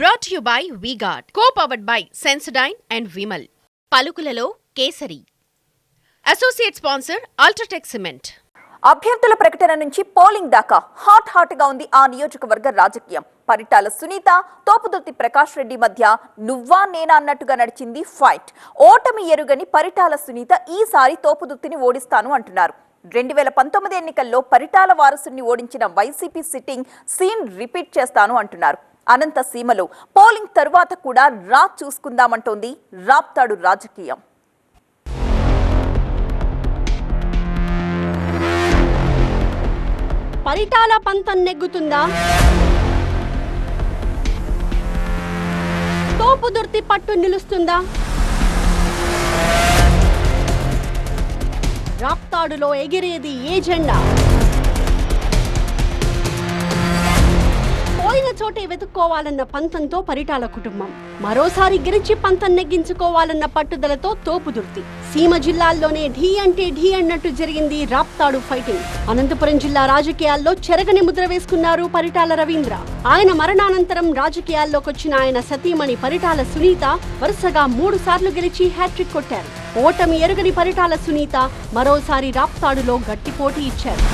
Brought you by V-Guard co powered by Sensodyne and Vimal పలుకులలో Kesari. Associate sponsor UltraTech cement అభ్యర్థుల ప్రకటన నుంచి polling దాకా hot హాట్గా ఉంది ఆ నియోజకవర్గ రాజకీయం. పరిటాల సునీత తోపుదుర్తి ప్రకాష్ రెడ్డి మధ్య నువ్వా నేనా అన్నట్టుగా నడిచింది ఫైట్. ఓటమి ఎరుగని పరిటాల సునీత ఈసారి తోపుదుర్తిని ఓడిస్తాను అంటున్నారు. రెండు వేల పంతొమ్మిది ఎన్నికల్లో పరిటాల వారసుని ఓడించిన వైసీపీ సిట్టింగ్ సీన్ రిపీట్ చేస్తాను అంటున్నారు. అనంత సీమలో. పోలింగ్ తరువాత కూడా రా చూసుకుందామంటోంది రాప్తాడు రాజకీయం. పరిటాల పంతం నెగ్గుతుందా? తోపుదుర్తి పట్టు నిలుస్తుందా? రాప్తాడులో ఎగిరేది ఏ జెండా? చోటే వెతుక్కోవాలన్న పంతంతో పరిటాల కుటుంబం. మరోసారి గెలిచి పంతం నెగ్గించుకోవాలన్న పట్టుదలతో తోపుదుర్తి సీమ జిల్లాల్లోనే ఢీ అంటే ఢీ అన్నట్టు జరిగింది రాప్తాడు ఫైటింగ్. అనంతపురం జిల్లా రాజకీయాల్లో చెరగని ముద్ర వేసుకున్నారు పరిటాల రవీంద్ర. ఆయన మరణానంతరం రాజకీయాల్లోకొచ్చిన ఆయన సతీమణి పరిటాల సునీత వరుసగా మూడు సార్లు గెలిచి హ్యాట్రిక్ కొట్టారు. ఓటమి ఎరుగని పరిటాల సునీత మరోసారి రాప్తాడులో గట్టి పోటీ ఇచ్చారు.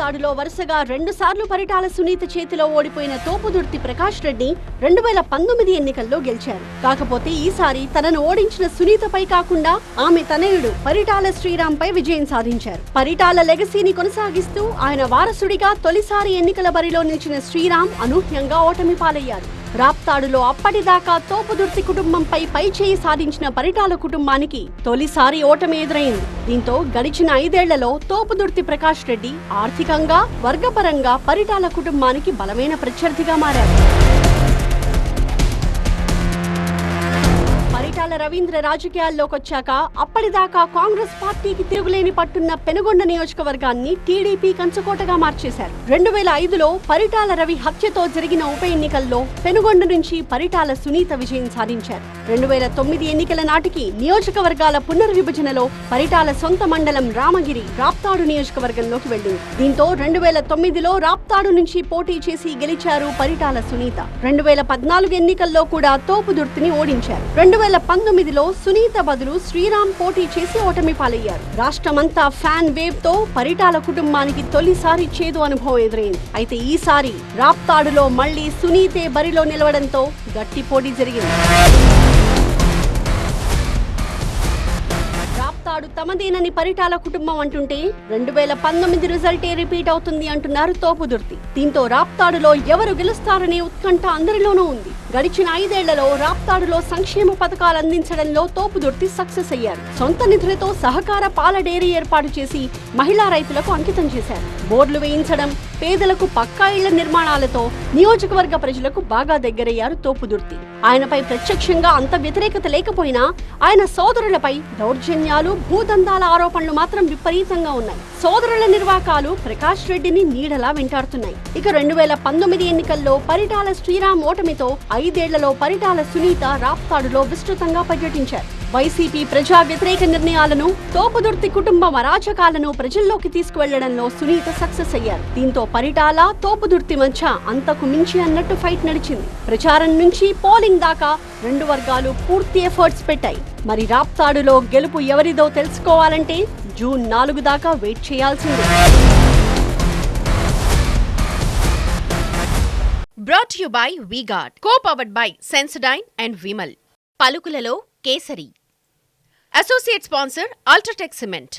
తాడులో వరుసగా రెండు సార్లు పరిటాల సునీత చేతిలో ఓడిపోయిన తోపుదుర్తి ప్రకాష్ రెడ్డి రెండు వేల పంతొమ్మిది ఎన్నికల్లో గెలిచారు. కాకపోతే ఈసారి తనను ఓడించిన సునీతపై కాకుండా ఆమె తనయుడు పరిటాల శ్రీరామ్ పై విజయం సాధించారు. పరిటాల లెగసీని కొనసాగిస్తూ ఆయన వారసుడిగా తొలిసారి ఎన్నికల బరిలో నిలిచిన శ్రీరామ్ అనూహ్యంగా ఓటమి పాలయ్యారు రాప్తాడులో అప్పటిదాకా తోపుదుర్తి కుటుంబంపై పై చేయి సాధించిన పరిటాల కుటుంబానికి తొలిసారి ఓటమి ఎదురైంది. దీంతో గడిచిన ఐదేళ్ళలో తోపుదుర్తి ప్రకాష్ రెడ్డి ఆర్థికంగా వర్గపరంగా పరిటాల కుటుంబానికి బలమైన ప్రత్యర్థిగా మారారు. పరిటాల రవీంద్ర రాజకీయాల్లోకొచ్చాక అప్పటిదాకా కాంగ్రెస్ పార్టీకి తిరుగులేని పట్టున్న పెనుగొండ నియోజకవర్గాన్ని టీడీపీ కంచుకోటగా మార్చేశారు. రెండు వేల ఐదులో పరిటాల రవి హత్యతో జరిగిన ఉప ఎన్నికల్లో పెనుగొండ నుంచి పరిటాల సునీత విజయం సాధించారు. రెండు వేల తొమ్మిది ఎన్నికల నాటికి నియోజకవర్గాల పునర్విభజనలో పరిటాల సొంత మండలం రామగిరి రాప్తాడు నియోజకవర్గంలోకి వెళ్ళింది. దీంతో రెండు వేల తొమ్మిదిలో రాప్తాడు నుంచి పోటీ చేసి గెలిచారు పరిటాల సునీత. రెండు వేల పద్నాలుగు ఎన్నికల్లో కూడా తోపుదుర్తిని ఓడించారు. రెండు వేల పంతొమ్మిదిలో సునీత బదులు శ్రీరామ్ పోటీ చేసి ఓటమి పాలయ్యారు. రాష్ట్రమంతా ఫ్యాన్ వేవ్తో పరిటాల కుటుంబానికి తొలిసారి చేదు అనుభవం ఎదురైంది. అయితే ఈసారి రాప్తాడులో మళ్ళీ సునీతే బరిలో నిలవడంతో గట్టి పోటీ జరిగింది. రాప్తాడు తమదేనని పరిటాల కుటుంబం అంటుంటే రెండు వేల పంతొమ్మిది రిజల్టే రిపీట్ అవుతుంది అంటున్నారు తోపుదుర్తి. దీంతో రాప్తాడులో ఎవరు గెలుస్తారనే ఉత్కంఠ అందరిలోనూ ఉంది. గడిచిన ఐదేళ్ళలో రాప్తాడులో సంక్షేమ పథకాలు అందించడంలో తోపుదుర్తి సక్సెస్ అయ్యారు. సొంత నిధులతో సహకార పాల డైరీ ఏర్పాటు చేసి మహిళా రైతులకు అంకితం చేశారు. బోర్డులు వేయించడం పేదలకు పక్కా ఇళ్ళ నిర్మాణాలతో నియోజకవర్గ ప్రజలకు బాగా దగ్గరయ్యారు తోపుదుర్తి. ఆయనపై ప్రత్యక్షంగా అంత వ్యతిరేకత లేకపోయినా ఆయన సోదరులపై దౌర్జన్యాలు భూదందాల ఆరోపణలు మాత్రం విపరీతంగా ఉన్నాయి. సోదరుల నిర్వాకాలు ప్రకాష్ రెడ్డిని నీడలా వెంటాడుతున్నాయి. ఇక రెండు వేల పంతొమ్మిది ఎన్నికల్లో పరిటాల శ్రీరామ్ ఓటమితో ఐదేళ్ళలో పరిటాల సునీత రాప్తాడులో విస్తృతంగా పర్యటించారు. వైసీపీ ప్రజా వ్యతిరేక నిర్ణయాలను తోపుదుర్తి కుటుంబం అరాచకాలను ప్రజల్లోకి తీసుకువెళ్ళడంలో సునీత సక్సెస్ అయ్యారు. దీంతో పరిటాల తోపుదుర్తి మధ్య అంతకు మించి అన్నట్టు ఫైట్ నడిచింది. ప్రచారం నుంచి పోలింగ్ దాకా రెండు వర్గాలు పూర్తి ఎఫర్ట్స్ పెట్టాయి. మరి రాప్తాడులో గెలుపు ఎవరిదో తెలుసుకోవాలంటే జూన్ నాలుగు దాకా వెయిట్ చేయాల్సిందే. Brought you by V-Guard co powered by Sensodyne and Vimal పలుకులలో Kesari associate sponsor UltraTech cement